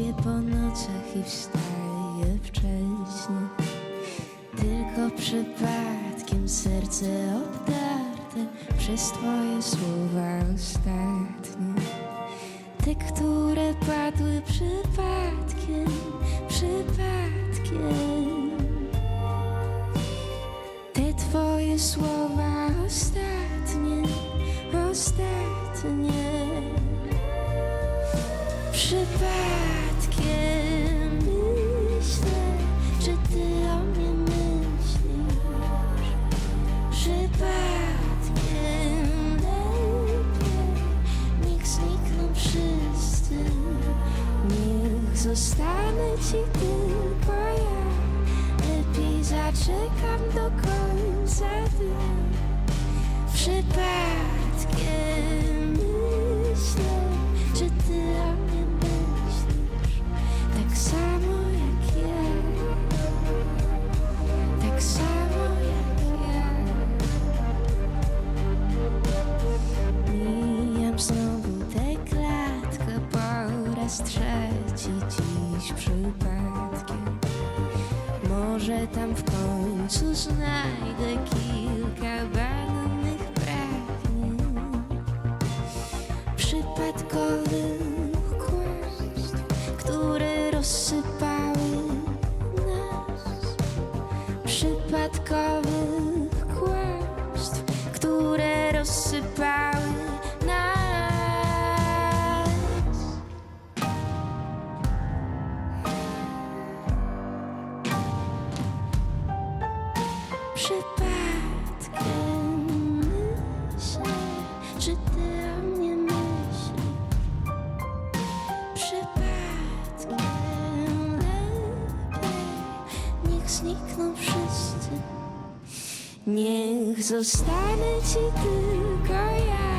Śpię po nocach i wstaję wcześnie. Tylko przypadkiem serce obdarte Przez twoje słowa ostatnie. Te, które padły przypadkiem, przypadkiem. Te twoje słowa ostatnie, ostatnie. Przypadkiem zostanę ci tylko ja. Lepiej zaczekam do końca dnia. Przypadkiem myślę, czy ty o mnie myślisz. Tak samo jak ja. Tak samo jak ja. Mijam znowu Może tam w końcu znajdę kilka bannych pragnień. Przypadkowych kłamstw, które rozsypały nas. Przypadkowych Przypadkiem myślę, czy ty o mnie myślisz. Przypadkiem lepiej, niech znikną wszyscy. Niech zostanę ci tylko ja